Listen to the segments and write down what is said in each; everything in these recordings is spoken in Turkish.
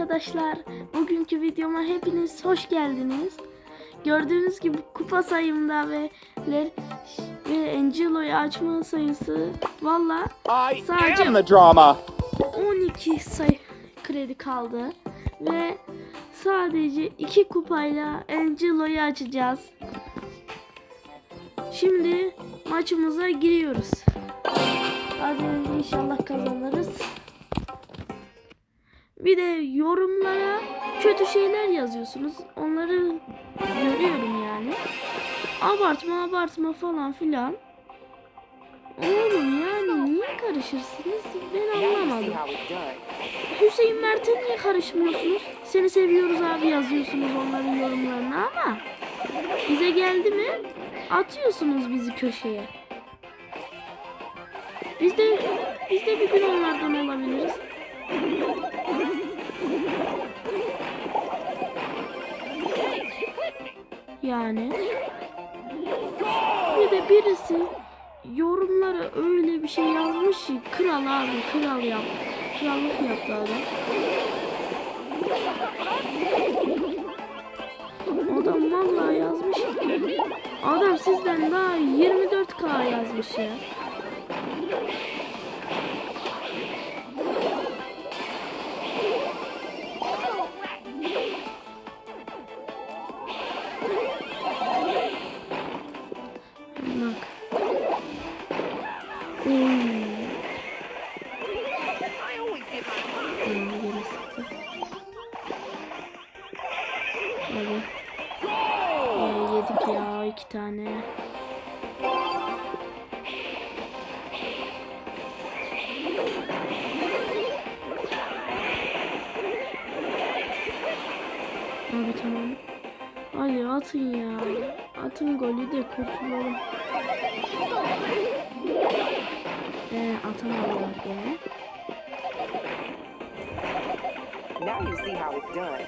arkadaşlar. Bugünkü videoma hepiniz hoş geldiniz. Gördüğünüz gibi kupa sayımda ve ve Angelo'yu açma sayısı valla Sadece- the drama. 12 sayı kredi kaldı ve sadece 2 kupayla Angelo'yu açacağız. Şimdi maçımıza giriyoruz. Hadi inşallah kazanırız. Bir de yorumlara kötü şeyler yazıyorsunuz. Onları görüyorum yani. Abartma abartma falan filan. Oğlum yani niye karışırsınız? Ben anlamadım. Hüseyin Mert'e niye karışmıyorsunuz? Seni seviyoruz abi yazıyorsunuz onların yorumlarına ama bize geldi mi atıyorsunuz bizi köşeye. Biz de biz de bir gün onlardan olabiliriz. Yani bir de birisi yorumlara öyle bir şey yazmış ki kral abi kral yap. Krallık yaptı adam. Adam vallahi yazmış. Adam sizden daha 24k yazmış ya. Tamam, geri sıktı. Hadi. Ee, yedik ya iki tane. Abi tamam. Hadi atın ya. Atın golü de kurtulalım. Ee, atamadılar gene. Now you see how it's done.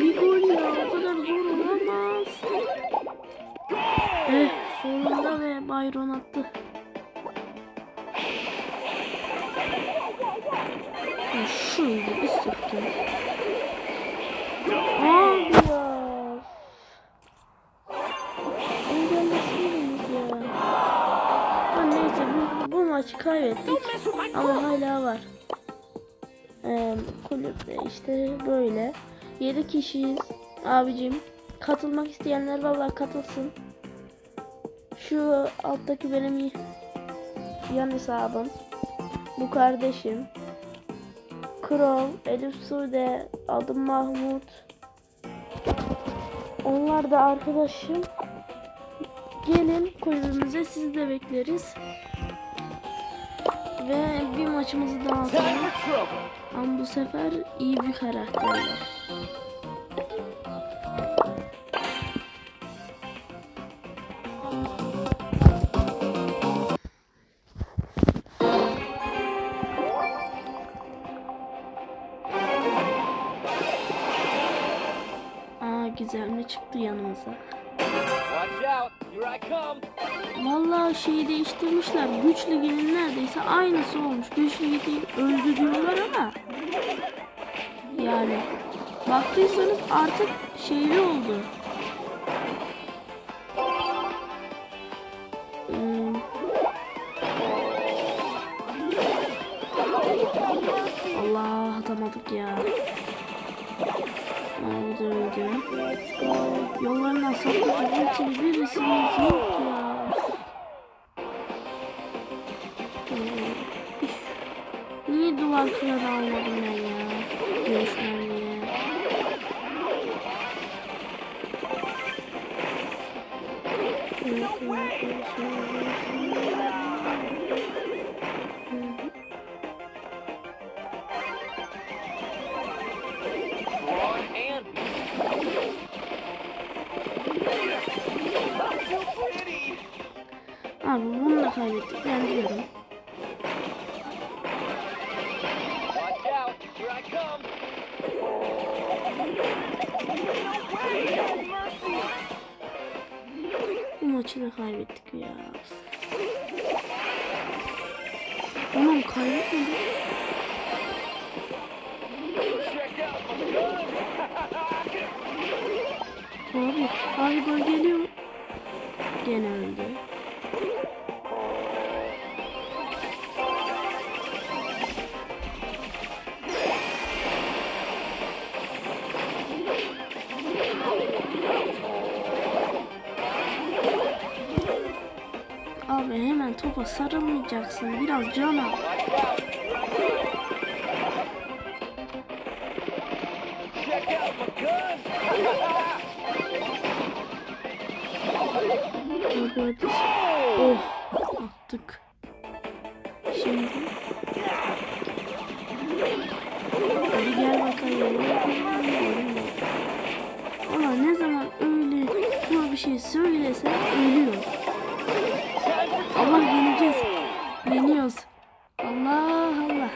Bir gol ya o kadar zor olamaz. Eh sonunda ve Byron attı. Şöyle bir sıktı. Abi ya. Engellesiniz ya. Ha, neyse bu, bu maçı kaybettik ama hala var. Ee, kulüpte işte böyle. 7 kişiyiz abicim. Katılmak isteyenler vallahi katılsın. Şu alttaki benim yan hesabım. Bu kardeşim. Krom, Elif Sude, adım Mahmut. Onlar da arkadaşım. Gelin kulübümüze sizi de bekleriz. Ve bir maçımızı daha atalım. Ama bu sefer iyi bir karakterler. Aa gizemli çıktı yanımıza. Vallahi şeyi değiştirmişler. Güç liginin neredeyse aynısı olmuş. Güç ligi öldü diyorlar ama yani baktıysanız artık şeyli oldu. Kırağı almadım Here I come. maçı da kaybettik ya. My gun. Abi, abi gol geliyor? Gene öldü. Topa sarılmayacaksın. Biraz can. Oh attık. Şimdi. Hadi gel bakalım. Ama ne zaman öyle buna bir şey söylese ölüyor. Allah yeneceğiz. Yeniyoruz. Allah Allah.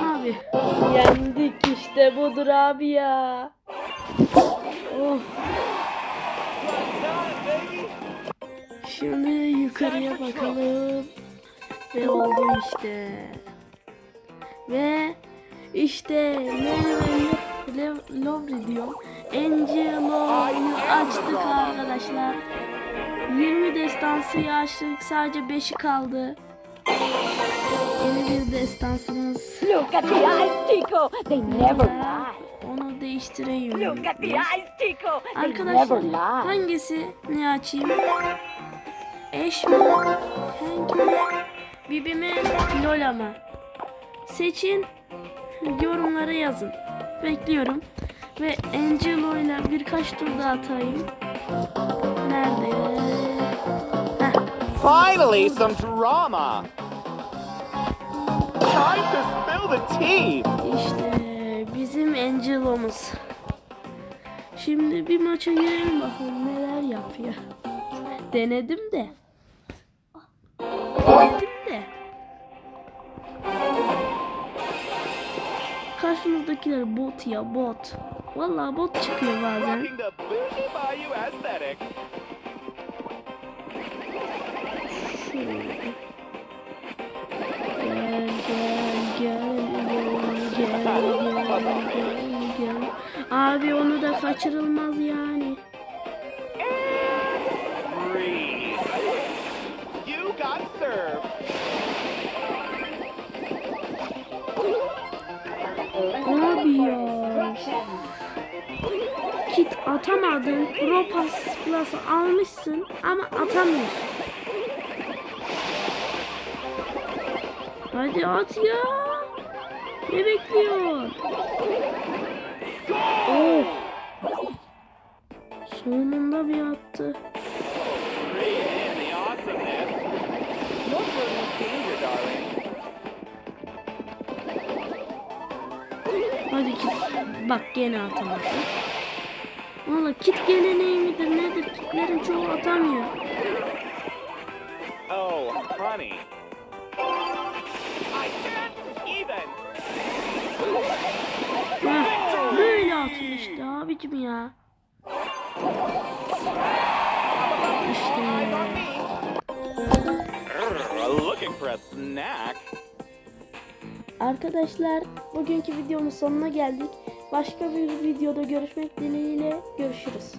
Abi yendik işte budur abi ya. Oh. Şimdi yukarıya bakalım. Ve oldu işte. Ve işte Lev Lovri diyor. Angelo'yu açtık arkadaşlar. 20 destansıyı açtık. Sadece 5'i kaldı. Yeni bir destansımız. Look at the eyes, Chico. They never lie. Onu değiştireyim. Look at the eyes, Chico. Arkadaşlar hangisi ne açayım? Eş mi? Hank mi? Bibi mi? Lola mı? Seçin. Yorumlara yazın. Bekliyorum. Ve Angelo ile birkaç tur daha atayım. Nerede? Heh. Finally, some drama. Time to spill the tea. İşte bizim Angelo'muz. Şimdi bir maça girelim bakalım neler yapıyor. Denedim de. Denedim Karşımızdakiler bot ya bot. Vallahi bot çıkıyor bazen. Gel gel gel gel gel gel gel. Abi onu da kaçırılmaz yani. You got served. Kit atamadın. Pro Pass Plus'ı almışsın ama atamıyorsun. Hadi at ya. Ne bekliyorsun? Oh. Sonunda bir attı. Hadi kit. Bak gene atamadı. Valla kit geleneği midir nedir? Kitlerin çoğu atamıyor. Oh, honey. I can't even. Heh, böyle atıyor işte abicim ya. İşte. Urgh, looking for a snack. Arkadaşlar bugünkü videomuz sonuna geldik. Başka bir videoda görüşmek dileğiyle görüşürüz.